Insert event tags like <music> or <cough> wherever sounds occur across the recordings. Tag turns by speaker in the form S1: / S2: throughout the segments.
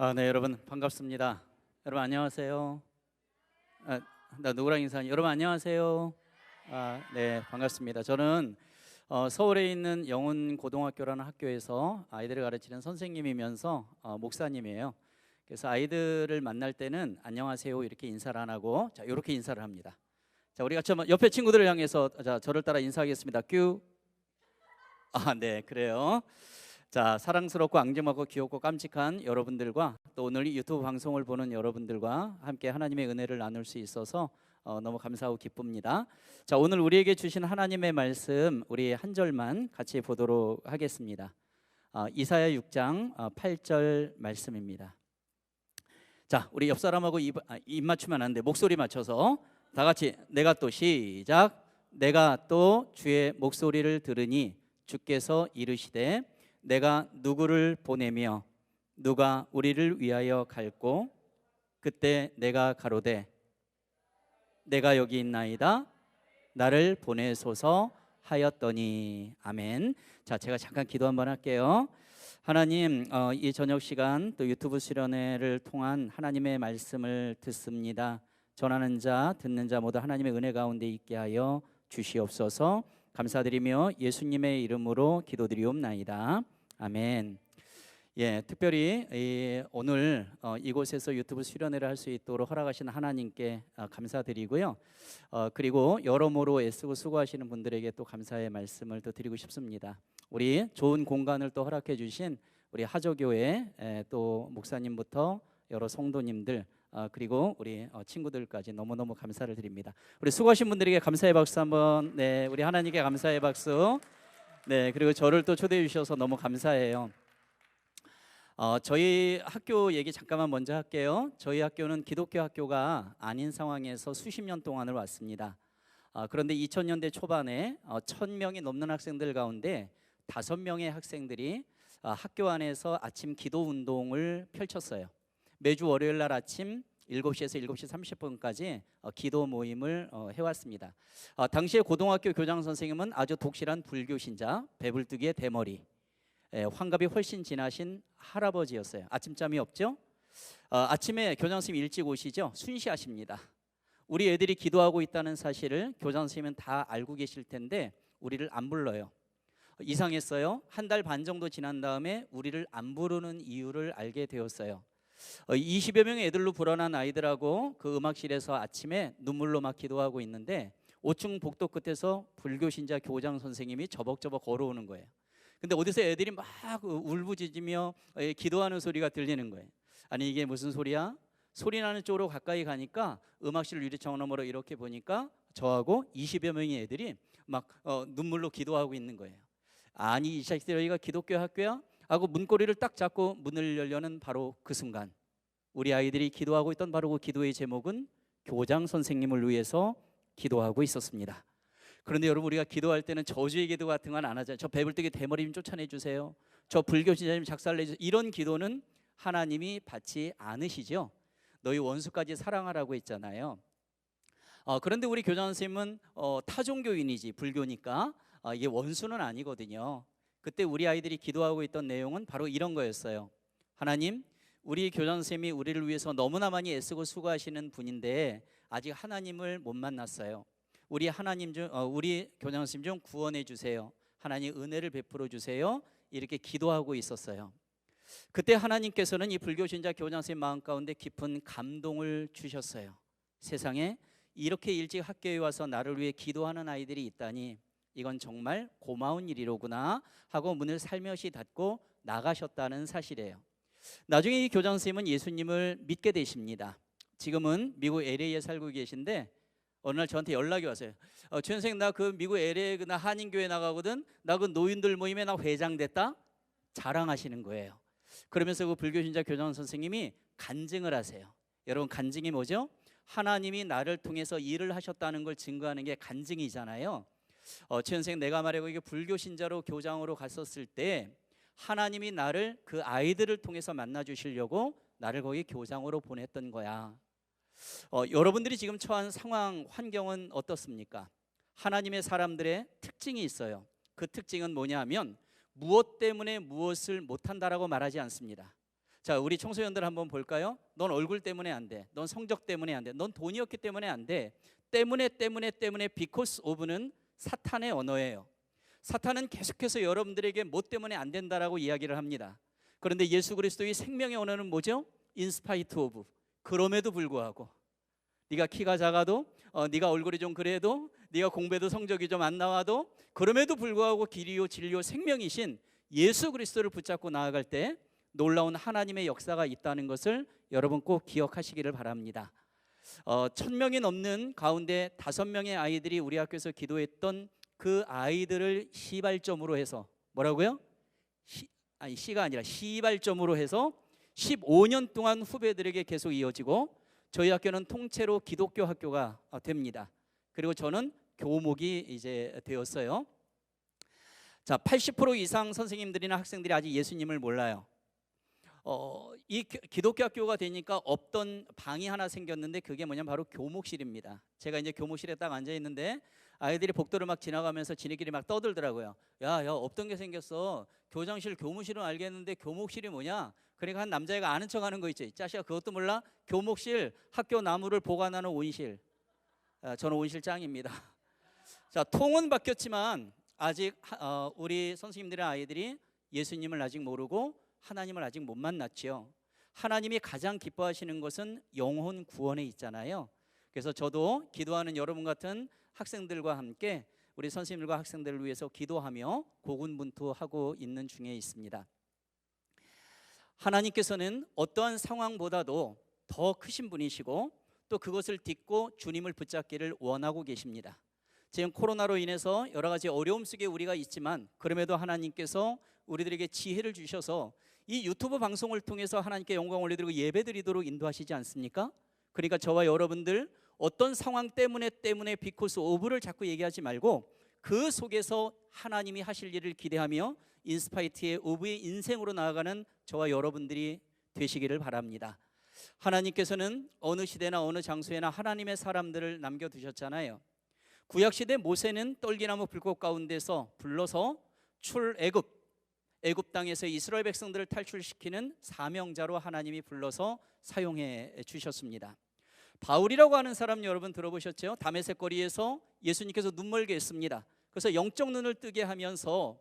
S1: 아, 네, 여러분 반갑습니다. 여러분 안녕하세요. 아, 나 누구랑 인사하니? 여러분 안녕하세요. 아, 네, 반갑습니다. 저는 어, 서울에 있는 영훈 고등학교라는 학교에서 아이들을 가르치는 선생님이면서 어, 목사님이에요. 그래서 아이들을 만날 때는 안녕하세요 이렇게 인사를 안 하고 자 이렇게 인사를 합니다. 자 우리가 저 옆에 친구들을 향해서 자 저를 따라 인사하겠습니다. 큐. 아, 네, 그래요. 자, 사랑스럽고 앙증하고 귀엽고 깜찍한 여러분들과 또 오늘 이 유튜브 방송을 보는 여러분들과 함께 하나님의 은혜를 나눌 수 있어서 어, 너무 감사하고 기쁩니다. 자, 오늘 우리에게 주신 하나님의 말씀 우리 한 절만 같이 보도록 하겠습니다. 어, 이사야 6장 어, 8절 말씀입니다. 자, 우리 옆 사람하고 입, 아, 입 맞추면 안 돼. 목소리 맞춰서 다 같이 내가 또 시작. 내가 또 주의 목소리를 들으니 주께서 이르시되 내가 누구를 보내며 누가 우리를 위하여 갈고 그때 내가 가로되 내가 여기 있나이다 나를 보내소서 하였더니 아멘. 자, 제가 잠깐 기도 한번 할게요. 하나님, 어, 이 저녁 시간 또 유튜브 수련회를 통한 하나님의 말씀을 듣습니다. 전하는 자, 듣는 자 모두 하나님의 은혜 가운데 있게 하여 주시옵소서. 감사드리며 예수님의 이름으로 기도드리옵나이다. 아멘. 예, 특별히 이, 오늘 어, 이곳에서 유튜브 수련회를 할 수 있도록 허락하신 하나님께 어, 감사드리고요. 어, 그리고 여러모로 애쓰고 수고하시는 분들에게 또 감사의 말씀을 더 드리고 싶습니다. 우리 좋은 공간을 또 허락해 주신 우리 하조교회 에, 또 목사님부터 여러 성도님들 어, 그리고 우리 어, 친구들까지 너무너무 감사를 드립니다. 우리 수고하신 분들에게 감사의 박수 한번 네, 우리 하나님께 감사의 박수. 네, 그리고 저를 또 초대해 주셔서 너무 감사해요. 어, 저희 학교 얘기 잠깐만 먼저 할게요. 저희 학교는 기독교 학교가 아닌 상황에서 수십 년 동안을 왔습니다. 어, 그런데 2000년대 초반에 어, 1000명이 넘는 학생들 가운데 다섯 명의 학생들이 어, 학교 안에서 아침 기도 운동을 펼쳤어요. 매주 월요일 날 아침 7시에서 7시 30분까지 어, 기도 모임을 어, 해왔습니다. 어, 당시에 고등학교 교장 선생님은 아주 독실한 불교 신자, 배불뚝의 대머리, 예, 환갑이 훨씬 지나신 할아버지였어요. 아침잠이 없죠? 어, 아침에 교장 선생님 일찍 오시죠? 순시하십니다. 우리 애들이 기도하고 있다는 사실을 교장 선생님은 다 알고 계실 텐데 우리를 안 불러요. 이상했어요. 한 달 반 정도 지난 다음에 우리를 안 부르는 이유를 알게 되었어요. 어, 20여 명의 애들로 불어난 아이들하고 그 음악실에서 아침에 눈물로 막 기도하고 있는데 5층 복도 끝에서 불교 신자 교장 선생님이 저벅저벅 걸어오는 거예요. 근데 어디서 애들이 막 울부짖으며 예, 기도하는 소리가 들리는 거예요. 아니 이게 무슨 소리야? 소리 나는 쪽으로 가까이 가니까 음악실 유리창 너머로 이렇게 보니까 저하고 20여 명의 애들이 막 어, 눈물로 기도하고 있는 거예요. 아니 이 자식들 여기가 기독교 학교야? 하고 문고리를 딱 잡고 문을 열려는 바로 그 순간 우리 아이들이 기도하고 있던 바로 그 기도의 제목은 교장 선생님을 위해서 기도하고 있었습니다. 그런데 여러분 우리가 기도할 때는 저주의 기도 같은 건 안 하잖아요. 저 배불뚝이 대머리 좀 쫓아내 주세요. 저 불교 신자님 작살내 주세요. 이런 기도는 하나님이 받지 않으시죠. 너희 원수까지 사랑하라고 했잖아요. 어, 그런데 우리 교장 선생님은 어, 타종교인이지 불교니까 어, 이게 원수는 아니거든요. 그때 우리 아이들이 기도하고 있던 내용은 바로 이런 거였어요. 하나님, 우리 교장 선생님이 우리를 위해서 너무나 많이 애쓰고 수고하시는 분인데 아직 하나님을 못 만났어요. 우리 하나님 중 어, 우리 교장 선생님 좀 구원해 주세요. 하나님 은혜를 베풀어 주세요. 이렇게 기도하고 있었어요. 그때 하나님께서는 이 불교 신자 교장 선생님 마음 가운데 깊은 감동을 주셨어요. 세상에 이렇게 일찍 학교에 와서 나를 위해 기도하는 아이들이 있다니 이건 정말 고마운 일이로구나 하고 문을 살며시 닫고 나가셨다는 사실이에요. 나중에 이 교장 선생님은 예수님을 믿게 되십니다. 지금은 미국 LA에 살고 계신데 어느 날 저한테 연락이 왔어요. 어, 최 선생 나 그 미국 LA 나 한인 교회 나가거든. 나 그 노인들 모임에 나 회장 됐다. 자랑하시는 거예요. 그러면서 그 불교 신자 교장 선생님이 간증을 하세요. 여러분 간증이 뭐죠? 하나님이 나를 통해서 일을 하셨다는 걸 증거하는 게 간증이잖아요. 어, 최 선생 내가 말하고 이게 불교 신자로 교장으로 갔었을 때 하나님이 나를 그 아이들을 통해서 만나 주시려고 나를 거기 교장으로 보냈던 거야. 어, 여러분들이 지금 처한 상황 환경은 어떻습니까? 하나님의 사람들의 특징이 있어요. 그 특징은 뭐냐면 무엇 때문에 무엇을 못한다라고 말하지 않습니다. 자, 우리 청소년들 한번 볼까요? 넌 얼굴 때문에 안 돼. 넌 성적 때문에 안 돼. 넌 돈이었기 때문에 안 돼. 때문에 때문에 때문에 because of는 사탄의 언어예요. 사탄은 계속해서 여러분들에게 뭐 때문에 안 된다라고 이야기를 합니다. 그런데 예수 그리스도의 생명의 언어는 뭐죠? spite of. 그럼에도 불구하고 네가 키가 작아도 어, 네가 얼굴이 좀 그래도 네가 공부해도 성적이 좀 안 나와도 그럼에도 불구하고 길이요 진리요 생명이신 예수 그리스도를 붙잡고 나아갈 때 놀라운 하나님의 역사가 있다는 것을 여러분 꼭 기억하시기를 바랍니다. 어, 천 명이 넘는 가운데 다섯 명의 아이들이 우리 학교에서 기도했던 그 아이들을 시발점으로 해서 뭐라고요? 시, 아니 시가 아니라 시발점으로 해서 15년 동안 후배들에게 계속 이어지고 저희 학교는 통째로 기독교 학교가 어, 됩니다. 그리고 저는 교목이 이제 되었어요. 자, 80% 이상 선생님들이나 학생들이 아직 예수님을 몰라요. 어, 이 기- 기독교 학교가 되니까 없던 방이 하나 생겼는데 그게 뭐냐면 바로 교목실입니다. 제가 이제 교목실에 딱 앉아 있는데 아이들이 복도를 막 지나가면서 지네끼리 막 떠들더라고요. 야, 야, 없던 게 생겼어. 교장실, 교무실은 알겠는데 교목실이 뭐냐? 그러니까 한 남자애가 아는 척 하는 거 있지. 짜시가 그것도 몰라? 교목실, 학교 나무를 보관하는 온실. 아, 저는 온실 짱입니다. <laughs> 자, 통은 바뀌었지만 아직 하- 어, 우리 선생님들의 아이들이 예수님을 아직 모르고 하나님을 아직 못 만났지요. 하나님이 가장 기뻐하시는 것은 영혼 구원에 있잖아요. 그래서 저도 기도하는 여러분 같은 학생들과 함께 우리 선생님들과 학생들을 위해서 기도하며 고군분투하고 있는 중에 있습니다. 하나님께서는 어떠한 상황보다도 더 크신 분이시고 또 그것을 딛고 주님을 붙잡기를 원하고 계십니다. 지금 코로나로 인해서 여러 가지 어려움 속에 우리가 있지만 그럼에도 하나님께서 우리들에게 지혜를 주셔서 이 유튜브 방송을 통해서 하나님께 영광 올려드리고 예배드리도록 인도하시지 않습니까? 그러니까 저와 여러분들 어떤 상황 때문에 때문에 비코스 오브를 자꾸 얘기하지 말고 그 속에서 하나님이 하실 일을 기대하며 인스파이트의 오브의 인생으로 나아가는 저와 여러분들이 되시기를 바랍니다. 하나님께서는 어느 시대나 어느 장소에나 하나님의 사람들을 남겨 두셨잖아요. 구약 시대 모세는 떨기나무 불꽃 가운데서 불러서 출애굽 애굽 땅에서 이스라엘 백성들을 탈출시키는 사명자로 하나님이 불러서 사용해 주셨습니다. 바울이라고 하는 사람 여러분 들어보셨죠? 다메섹 거리에서 예수님께서 눈멀게 했습니다. 그래서 영적 눈을 뜨게 하면서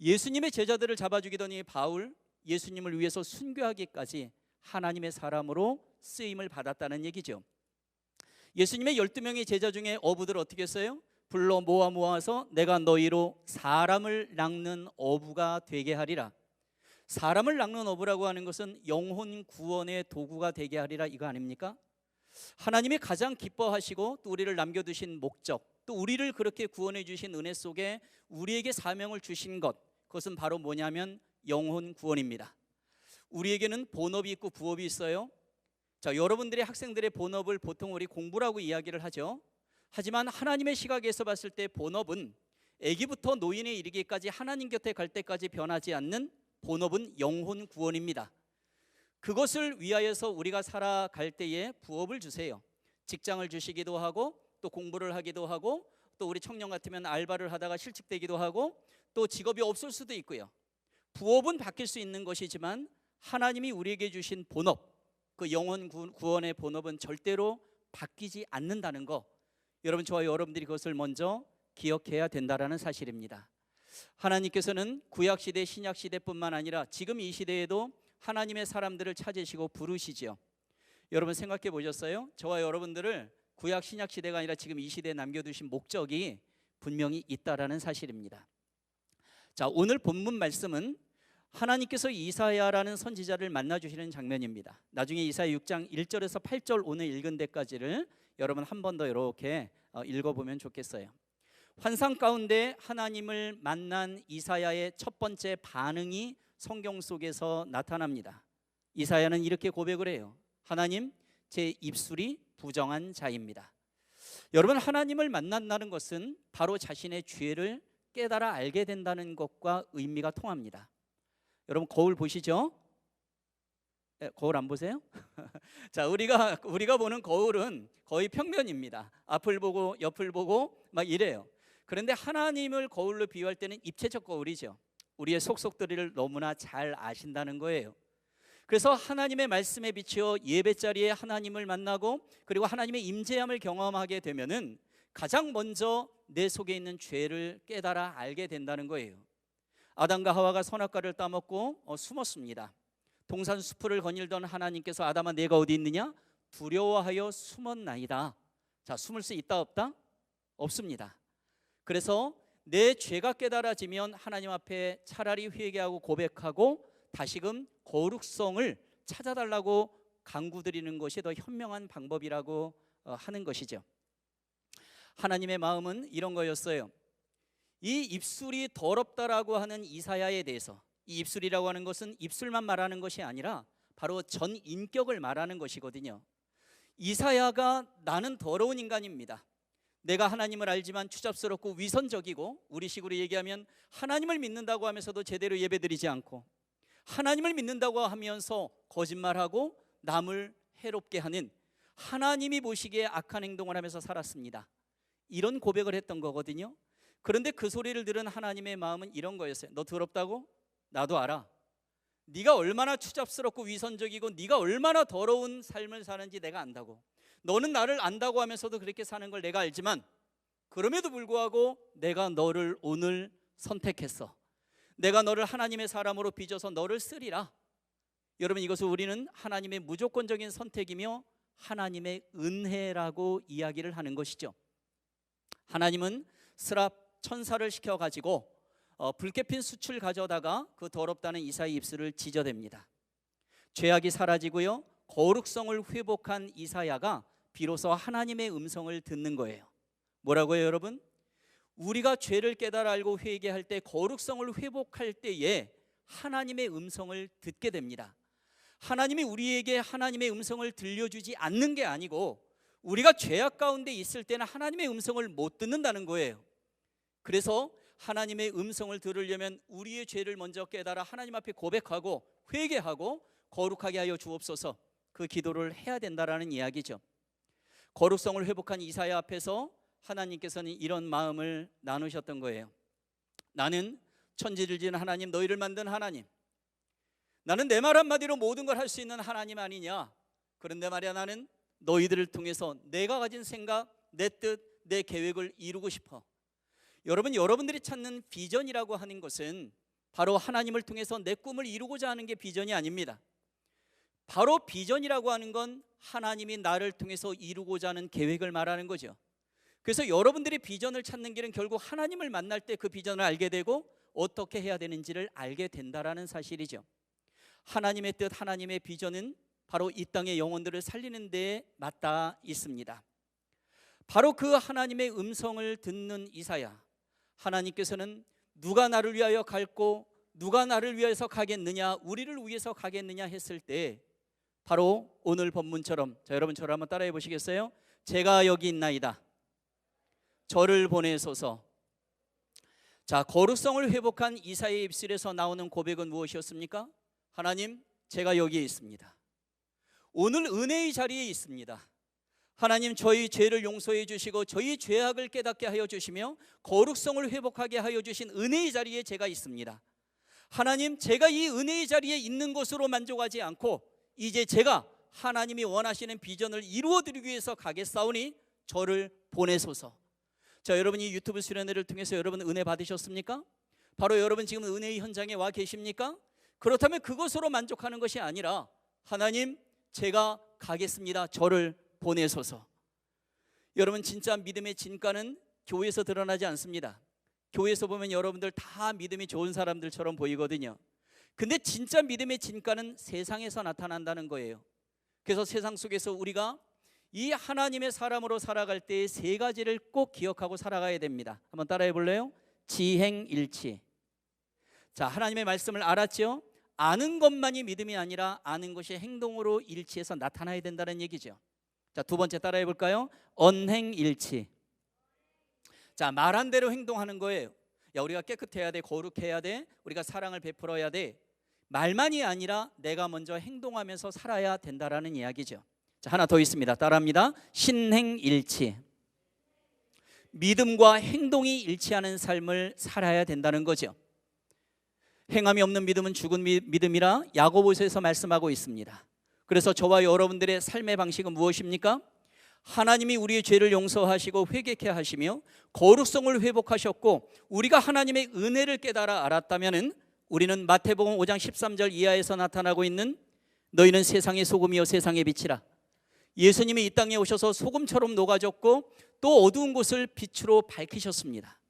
S1: 예수님의 제자들을 잡아주기더니 바울 예수님을 위해서 순교하기까지 하나님의 사람으로 쓰임을 받았다는 얘기죠. 예수님의 12명의 제자 중에 어부들 어떻게 했어요? 불러 모아 모아서 내가 너희로 사람을 낚는 어부가 되게 하리라. 사람을 낚는 어부라고 하는 것은 영혼 구원의 도구가 되게 하리라 이거 아닙니까? 하나님이 가장 기뻐하시고 또 우리를 남겨두신 목적 또 우리를 그렇게 구원해 주신 은혜 속에 우리에게 사명을 주신 것 그것은 바로 뭐냐면 영혼 구원입니다. 우리에게는 본업이 있고 부업이 있어요. 자, 여러분들의 학생들의 본업을 보통 우리 공부라고 이야기를 하죠. 하지만 하나님의 시각에서 봤을 때 본업은 아기부터 노인에 이르기까지 하나님 곁에 갈 때까지 변하지 않는 본업은 영혼 구원입니다. 그것을 위하여서 우리가 살아갈 때에 부업을 주세요. 직장을 주시기도 하고 또 공부를 하기도 하고 또 우리 청년 같으면 알바를 하다가 실직되기도 하고 또 직업이 없을 수도 있고요. 부업은 바뀔 수 있는 것이지만 하나님이 우리에게 주신 본업 그 영혼 구- 구원의 본업은 절대로 바뀌지 않는다는 거 여러분 저와 여러분들이 그것을 먼저 기억해야 된다라는 사실입니다. 하나님께서는 구약 시대 신약 시대뿐만 아니라 지금 이 시대에도 하나님의 사람들을 찾으시고 부르시지요. 여러분 생각해 보셨어요? 저와 여러분들을 구약 신약 시대가 아니라 지금 이 시대에 남겨두신 목적이 분명히 있다라는 사실입니다. 자 오늘 본문 말씀은 하나님께서 이사야라는 선지자를 만나 주시는 장면입니다. 나중에 이사야 6장 1절에서 8절 오늘 읽은 데까지를 여러분 한 번 더 이렇게 어, 읽어보면 좋겠어요. 환상 가운데 하나님을 만난 이사야의 첫 번째 반응이 성경 속에서 나타납니다. 이사야는 이렇게 고백을 해요. 하나님, 제 입술이 부정한 자입니다. 여러분 하나님을 만난다는 것은 바로 자신의 죄를 깨달아 알게 된다는 것과 의미가 통합니다. 여러분 거울 보시죠? 에, 거울 안 보세요? <laughs> <laughs> 자, 우리가 우리가 보는 거울은 거의 평면입니다. 앞을 보고 옆을 보고 막 이래요. 그런데 하나님을 거울로 비유할 때는 입체적 거울이죠. 우리의 속속들이를 너무나 잘 아신다는 거예요. 그래서 하나님의 말씀에 비추어 예배 자리에 하나님을 만나고 그리고 하나님의 임재함을 경험하게 되면은 가장 먼저 내 속에 있는 죄를 깨달아 알게 된다는 거예요. 아담과 하와가 선악과를 따먹고 어, 숨었습니다. 동산 수풀을 거닐던 하나님께서 아담아 내가 어디 있느냐? 두려워하여 숨었나이다. 자, 숨을 수 있다 없다? 없습니다. 그래서 내 죄가 깨달아지면 하나님 앞에 차라리 회개하고 고백하고 다시금 거룩성을 찾아달라고 강구드리는 것이 더 현명한 방법이라고 어, 하는 것이죠. 하나님의 마음은 이런 거였어요. 이 입술이 더럽다라고 하는 이사야에 대해서 이 입술이라고 하는 것은 입술만 말하는 것이 아니라 바로 전 인격을 말하는 것이거든요. 이사야가 나는 더러운 인간입니다. 내가 하나님을 알지만 추잡스럽고 위선적이고 우리식으로 얘기하면 하나님을 믿는다고 하면서도 제대로 예배드리지 않고 하나님을 믿는다고 하면서 거짓말하고 남을 해롭게 하는 하나님이 보시기에 악한 행동을 하면서 살았습니다. 이런 고백을 했던 거거든요. 그런데 그 소리를 들은 하나님의 마음은 이런 거였어요. 너 더럽다고? 나도 알아. 네가 얼마나 추잡스럽고 위선적이고 네가 얼마나 더러운 삶을 사는지 내가 안다고. 너는 나를 안다고 하면서도 그렇게 사는 걸 내가 알지만 그럼에도 불구하고 내가 너를 오늘 선택했어. 내가 너를 하나님의 사람으로 빚어서 너를 쓰리라. 여러분 이것을 우리는 하나님의 무조건적인 선택이며 하나님의 은혜라고 이야기를 하는 것이죠. 하나님은 스랍 천사를 시켜 가지고 어, 불깨핀 수출 가져다가 그 더럽다는 이사의 입술을 찢어댑니다. 죄악이 사라지고요. 거룩성을 회복한 이사야가 비로소 하나님의 음성을 듣는 거예요. 뭐라고요, 여러분? 우리가 죄를 깨달아 알고 회개할 때 거룩성을 회복할 때에 하나님의 음성을 듣게 됩니다. 하나님이 우리에게 하나님의 음성을 들려주지 않는 게 아니고 우리가 죄악 가운데 있을 때는 하나님의 음성을 못 듣는다는 거예요. 그래서 하나님의 음성을 들으려면 우리의 죄를 먼저 깨달아 하나님 앞에 고백하고 회개하고 거룩하게 하여 주옵소서 그 기도를 해야 된다라는 이야기죠. 거룩성을 회복한 이사야 앞에서 하나님께서는 이런 마음을 나누셨던 거예요. 나는 천지를 지은 하나님, 너희를 만든 하나님. 나는 내 말 한마디로 모든 걸 할 수 있는 하나님 아니냐? 그런데 말이야 나는 너희들을 통해서 내가 가진 생각, 내 뜻, 내 계획을 이루고 싶어. 여러분, 여러분들이 찾는 비전이라고 하는 것은 바로 하나님을 통해서 내 꿈을 이루고자 하는 게 비전이 아닙니다. 바로 비전이라고 하는 건 하나님이 나를 통해서 이루고자 하는 계획을 말하는 거죠. 그래서 여러분들이 비전을 찾는 길은 결국 하나님을 만날 때 그 비전을 알게 되고 어떻게 해야 되는지를 알게 된다라는 사실이죠. 하나님의 뜻, 하나님의 비전은 바로 이 땅의 영혼들을 살리는 데에 맞닿아 있습니다. 바로 그 하나님의 음성을 듣는 이사야. 하나님께서는 누가 나를 위하여 갈고 누가 나를 위해서 가겠느냐, 우리를 위해서 가겠느냐 했을 때 바로 오늘 본문처럼 자 여러분 저를 한번 따라해 보시겠어요? 제가 여기 있나이다. 저를 보내소서. 자, 거룩성을 회복한 이사의 입술에서 나오는 고백은 무엇이었습니까? 하나님, 제가 여기에 있습니다. 오늘 은혜의 자리에 있습니다. 하나님 저희 죄를 용서해 주시고 저희 죄악을 깨닫게 하여 주시며 거룩성을 회복하게 하여 주신 은혜의 자리에 제가 있습니다. 하나님 제가 이 은혜의 자리에 있는 것으로 만족하지 않고 이제 제가 하나님이 원하시는 비전을 이루어 드리기 위해서 가겠사오니 저를 보내소서. 자, 여러분 이 유튜브 수련회를 통해서 여러분 은혜 받으셨습니까? 바로 여러분 지금 은혜의 현장에 와 계십니까? 그렇다면 그것으로 만족하는 것이 아니라 하나님 제가 가겠습니다. 저를 보내소서. 여러분 진짜 믿음의 진가는 교회에서 드러나지 않습니다. 교회에서 보면 여러분들 다 믿음이 좋은 사람들처럼 보이거든요. 근데 진짜 믿음의 진가는 세상에서 나타난다는 거예요. 그래서 세상 속에서 우리가 이 하나님의 사람으로 살아갈 때 세 가지를 꼭 기억하고 살아가야 됩니다. 한번 따라해 볼래요? 지행일치. 자, 하나님의 말씀을 알았죠? 아는 것만이 믿음이 아니라 아는 것이 행동으로 일치해서 나타나야 된다는 얘기죠. 자, 두 번째 따라해 볼까요? 언행일치. 자, 말한 대로 행동하는 거예요. 야, 우리가 깨끗해야 돼, 거룩해야 돼, 우리가 사랑을 베풀어야 돼. 말만이 아니라 내가 먼저 행동하면서 살아야 된다라는 이야기죠. 자, 하나 더 있습니다. 따라합니다. 신행일치. 믿음과 행동이 일치하는 삶을 살아야 된다는 거죠. 행함이 없는 믿음은 죽은 미- 믿음이라 야고보서에서 말씀하고 있습니다. 그래서 저와 여러분들의 삶의 방식은 무엇입니까? 하나님이 우리의 죄를 용서하시고 회개케 하시며 거룩성을 회복하셨고 우리가 하나님의 은혜를 깨달아 알았다면은 우리는 마태복음 5장 13절 이하에서 나타나고 있는 너희는 세상의 소금이요 세상의 빛이라. 예수님이 이 땅에 오셔서 소금처럼 녹아졌고 또 어두운 곳을 빛으로 밝히셨습니다.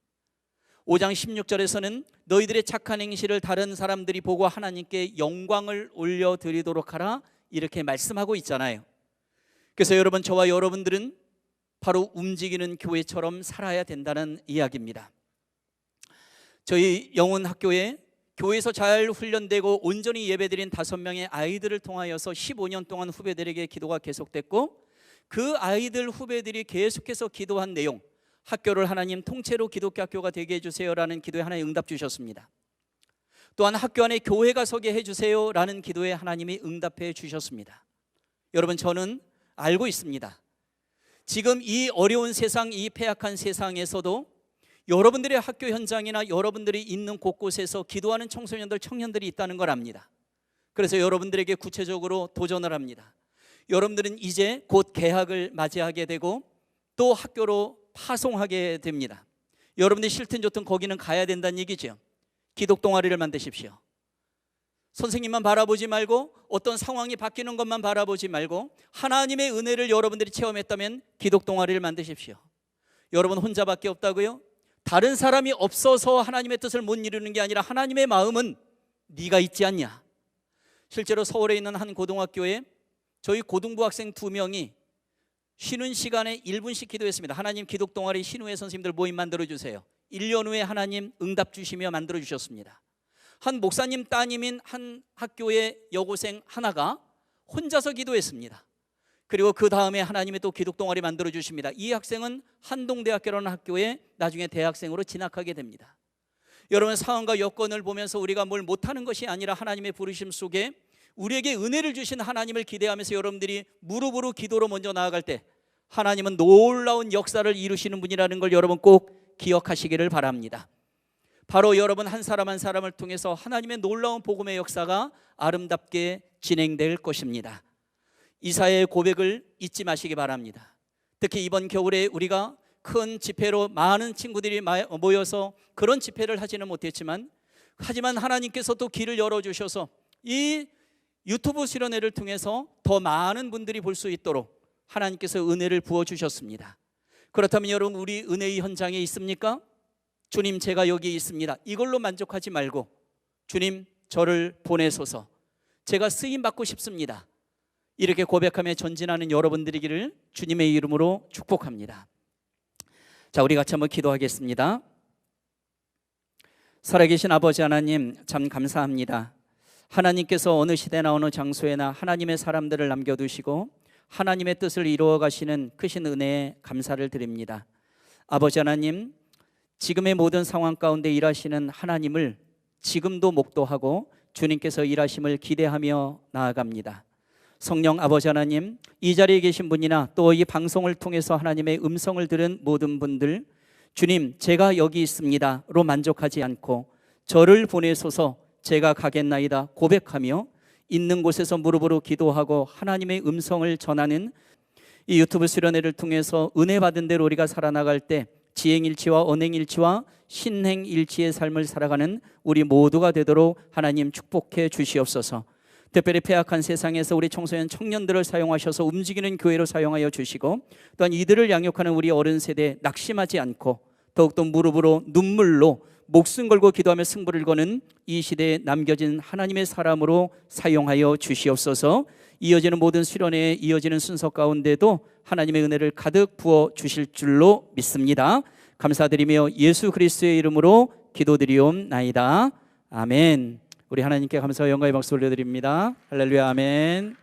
S1: 5장 16절에서는 너희들의 착한 행실을 다른 사람들이 보고 하나님께 영광을 올려 드리도록 하라 이렇게 말씀하고 있잖아요. 그래서 여러분 저와 여러분들은 바로 움직이는 교회처럼 살아야 된다는 이야기입니다. 저희 영혼 학교에 교회에서 잘 훈련되고 온전히 예배드린 다섯 명의 아이들을 통하여서 15년 동안 후배들에게 기도가 계속됐고 그 아이들 후배들이 계속해서 기도한 내용 학교를 하나님 통째로 기독교 학교가 되게 해주세요라는 기도에 하나님 응답 주셨습니다. 또한 학교 안에 교회가 서게 해주세요 라는 기도에 하나님이 응답해 주셨습니다. 여러분 저는 알고 있습니다. 지금 이 어려운 세상, 이 패악한 세상에서도 여러분들의 학교 현장이나 여러분들이 있는 곳곳에서 기도하는 청소년들, 청년들이 있다는 걸 압니다. 그래서 여러분들에게 구체적으로 도전을 합니다. 여러분들은 이제 곧 개학을 맞이하게 되고 또 학교로 파송하게 됩니다. 여러분들이 싫든 좋든 거기는 가야 된다는 얘기죠. 기독 동아리를 만드십시오. 선생님만 바라보지 말고 어떤 상황이 바뀌는 것만 바라보지 말고 하나님의 은혜를 여러분들이 체험했다면 기독 동아리를 만드십시오. 여러분 혼자밖에 없다고요? 다른 사람이 없어서 하나님의 뜻을 못 이루는 게 아니라 하나님의 마음은 네가 있지 않냐. 실제로 서울에 있는 한 고등학교에 저희 고등부 학생 두 명이 쉬는 시간에 1분씩 기도했습니다. 하나님 기독 동아리 신우회 선생님들 모임 만들어 주세요. 1년 후에 하나님 응답 주시며 만들어 주셨습니다. 한 목사님 따님인 한 학교의 여고생 하나가 혼자서 기도했습니다. 그리고 그 다음에 하나님이 또 기독 동아리 만들어 주십니다. 이 학생은 한동대학교라는 학교에 나중에 대학생으로 진학하게 됩니다. 여러분 상황과 여건을 보면서 우리가 뭘 못하는 것이 아니라 하나님의 부르심 속에 우리에게 은혜를 주신 하나님을 기대하면서 여러분들이 무릎으로 기도로 먼저 나아갈 때 하나님은 놀라운 역사를 이루시는 분이라는 걸 여러분 꼭 기억하시기를 바랍니다. 바로 여러분 한 사람 한 사람을 통해서 하나님의 놀라운 복음의 역사가 아름답게 진행될 것입니다. 이사의 고백을 잊지 마시기 바랍니다. 특히 이번 겨울에 우리가 큰 집회로 많은 친구들이 마- 모여서 그런 집회를 하지는 못했지만 하지만 하나님께서 또 길을 열어주셔서 이 유튜브 실현회를 통해서 더 많은 분들이 볼 수 있도록 하나님께서 은혜를 부어 주셨습니다. 그렇다면 여러분 우리 은혜의 현장에 있습니까? 주님 제가 여기 있습니다. 이걸로 만족하지 말고 주님 저를 보내소서. 제가 쓰임 받고 싶습니다. 이렇게 고백하며 전진하는 여러분들이기를 주님의 이름으로 축복합니다. 자, 우리 같이 한번 기도하겠습니다. 살아계신 아버지 하나님 참 감사합니다. 하나님께서 어느 시대나 어느 장소에나 하나님의 사람들을 남겨두시고 하나님의 뜻을 이루어 가시는 크신 은혜에 감사를 드립니다. 아버지 하나님, 지금의 모든 상황 가운데 일하시는 하나님을 지금도 목도하고 주님께서 일하심을 기대하며 나아갑니다. 성령 아버지 하나님, 이 자리에 계신 분이나 또 이 방송을 통해서 하나님의 음성을 들은 모든 분들, 주님, 제가 여기 있습니다로 만족하지 않고 저를 보내소서 제가 가겠나이다 고백하며 있는 곳에서 무릎으로 기도하고 하나님의 음성을 전하는 이 유튜브 수련회를 통해서 은혜 받은 대로 우리가 살아나갈 때 지행일치와 언행일치와 신행일치의 삶을 살아가는 우리 모두가 되도록 하나님 축복해 주시옵소서. 특별히 폐악한 세상에서 우리 청소년 청년들을 사용하셔서 움직이는 교회로 사용하여 주시고 또한 이들을 양육하는 우리 어른 세대 낙심하지 않고 더욱더 무릎으로 눈물로 목숨 걸고 기도하며 승부를 거는 이 시대에 남겨진 하나님의 사람으로 사용하여 주시옵소서. 이어지는 모든 수련회에 이어지는 순서 가운데도 하나님의 은혜를 가득 부어 주실 줄로 믿습니다. 감사드리며 예수 그리스도의 이름으로 기도드리옵나이다. 아멘. 우리 하나님께 감사와 영광의 박수 올려드립니다. 할렐루야 아멘.